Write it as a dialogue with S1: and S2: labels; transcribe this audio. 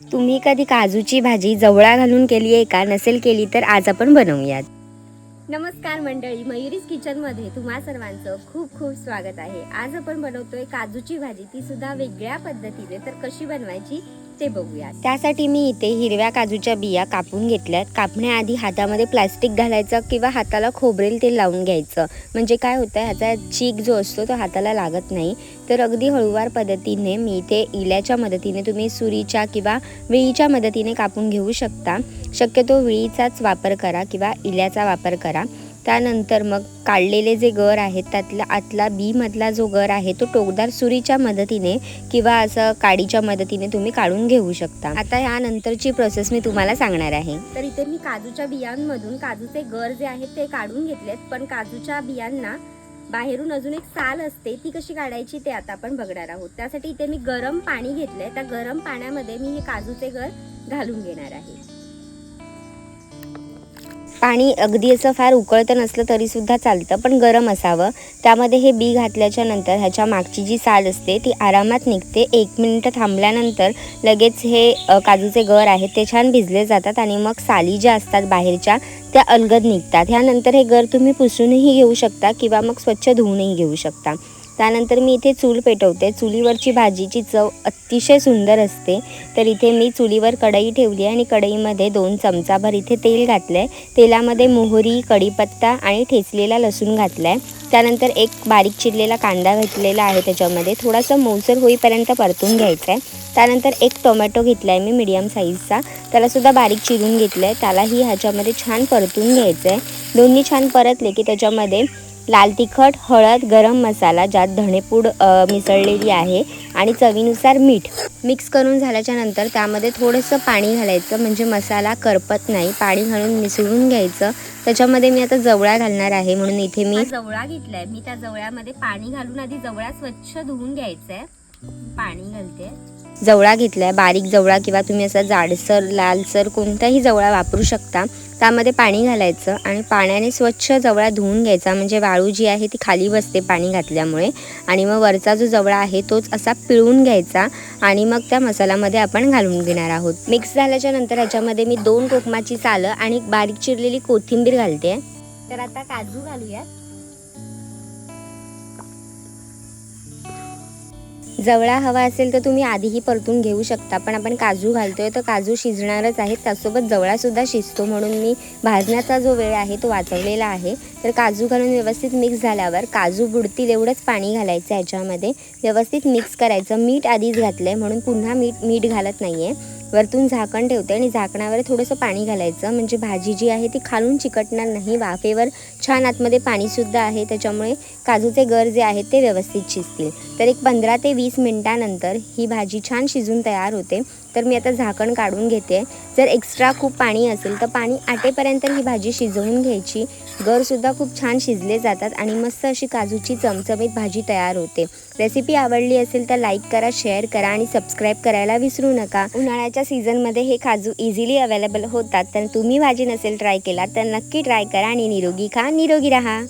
S1: तुम्ही कधी काजूची भाजी जवळा घालून केली आहे का? नसेल केली तर आज आपण बनवूयात. नमस्कार मंडळी मयुरीज किचनमध्ये तुम्हा सर्वांचं खूप खूप स्वागत आहे. आज आपण बनवतोय काजूची भाजी. ती सुद्धा वेगळ्या पद्धतीने तर कशी बनवायची ते बघूया त्यासाठी मी इथे हिरव्या काजूच्या बिया कापून घेतल्यात. कापण्याआधी हातामध्ये प्लास्टिक घालायचं किंवा हाताला खोबरेल तेल लावून घ्यायचं. म्हणजे काय होतं ह्याचा चीक जो असतो तो हाताला लागत नाही. तर अगदी हळूवार पद्धतीने मी इथे इल्याच्या मदतीने तुम्ही सुरीच्या किंवा विळीच्या मदतीने कापून घेऊ शकता. शक्यतो विळीचाच वापर करा किंवा इल्याचा वापर करा. त्यानंतर मग काढलेले जे गर आहेत त्यातला आतला बी मधला जो गर आहे तो टोकदार सुरीच्या मदतीने किंवा असं काडीच्या मदतीने तुम्ही काढून घेऊ शकता. आता यानंतरची प्रोसेस मी तुम्हाला सांगणार आहे. तर इथे मी काजूच्या बियांमधून काजूचे गर जे आहेत ते काढून घेतलेत. पण काजूच्या बियांना बाहेरून अजून एक साल असते. ती कशी काढायची ते आता आपण बघणार आहोत. त्यासाठी इथे मी गरम पाणी घेतलंय. त्या गरम पाण्यामध्ये मी हे काजूचे गर घालून घेणार आहे. पाणी अगदी असं फार उकळतं नसलं तरीसुद्धा चालतं पण गरम असावं. त्यामध्ये हे बी घातल्याच्या नंतर ह्याच्या मागची जी साल असते ती आरामात निघते. एक मिनटं थांबल्यानंतर लगेच हे काजूचे गर आहेत ते छान भिजले जातात आणि मग साली ज्या असतात बाहेरच्या त्या अलगद निघतात. ह्यानंतर हे गर तुम्ही पुसूनही घेऊ शकता किंवा मग स्वच्छ धुवूनही घेऊ शकता. त्यानंतर मी इथे चूल पेटवते. चुलीवरची भाजीची चव अतिशय सुंदर असते. तर इथे मी चुलीवर कढई ठेवली आहे आणि कढईमध्ये दोन चमचाभर इथे तेल घातलं आहे तेलामध्ये मोहरी कढीपत्ता आणि ठेचलेला लसूण घातला आहे त्यानंतर एक बारीक चिरलेला कांदा घातलेला आहे त्याच्यामध्ये. थोडासा मऊसर होईपर्यंत परतून घ्यायचा आहे त्यानंतर एक टोमॅटो घेतला आहे मी मीडियम साईजचा. त्यालासुद्धा बारीक चिरून घेतलं आहे त्यालाही ह्याच्यामध्ये छान परतून घ्यायचं आहे दोन्ही छान परतले की त्याच्यामध्ये लाल तिखट हळद गरम मसाला ज्यात धणेपूड मिसळलेली आहे आणि चवीनुसार मीठ. मिक्स करून झाल्याच्यानंतर त्यामध्ये थोडंसं पाणी घालायचं म्हणजे मसाला करपत नाही. पाणी घालून मिसळून घ्यायचं. त्याच्यामध्ये मी आता जवळा घालणार आहे म्हणून इथे मी जवळा घेतलाय. मी त्या जवळ्यामध्ये पाणी घालून आधी जवळा स्वच्छ धुवून घ्यायचं आहे पाणी घालते. जवळा घेतलाय बारीक जवळा किंवा तुम्ही असा जाडसर लालसर कोणताही जवळा वापरू शकता. त्यामध्ये पाणी घालायचं आणि पाण्याने स्वच्छ जवळा धुवून घ्यायचा. म्हणजे वाळू जी आहे ती खाली बसते पाणी घातल्यामुळे. आणि मग वरचा जो जवळा आहे तोच असा पिळून घ्यायचा आणि मग त्या मसाल्यामध्ये आपण घालून घेणार आहोत. मिक्स झाल्याच्यानंतर ह्याच्यामध्ये मी दोन कोकमाची सालं आणि बारीक चिरलेली कोथिंबीर घालते. तर आता काजू घालूयात. जवळा हवा असेल तर तुम्ही आधीही परतून घेऊ शकता. पण आपण काजू घालतो आहे तर काजू शिजणारच आहेत. त्यासोबत जवळासुद्धा शिजतो म्हणून मी भाजण्याचा जो वेळ आहे तो वाचवलेला आहे. तर काजू घालून व्यवस्थित मिक्स झाल्यावर काजू बुडतील एवढंच पाणी घालायचं याच्यामध्ये. व्यवस्थित मिक्स करायचं. मीठ आधीच घातलं आहे म्हणून पुन्हा मीठ मीठ घालत नाही आहे वरतून झाकण ठेवते आणि झाकणावर थोडंसं पाणी घालायचं. म्हणजे भाजी जी आहे ती खालून चिकटणार नाही. वाफेवर छान आतमध्ये पाणीसुद्धा आहे. त्याच्यामुळे काजूचे गर जे आहेत ते व्यवस्थित शिजतील. तर एक पंधरा ते वीस मिनटानंतर ही भाजी छान शिजून तयार होते. तर मी आता झाकण काढून घेते. जर एक्स्ट्रा खूप पाणी असेल तर पाणी आटेपर्यंत ही भाजी शिजवून घ्यायची. गरसुद्धा खूप छान शिजले जातात आणि मस्त अशी काजूची चमचमीत भाजी तयार होते. रेसिपी आवडली असेल तर लाईक करा शेअर करा आणि सबस्क्राईब करायला विसरू नका. उन्हाळ्याच्या सीझनमध्ये हे काजू इझिली अवेलेबल होतात. तर तुम्ही भाजी नसेल ट्राय केला तर नक्की ट्राय करा आणि निरोगी खा निरोगी राहा.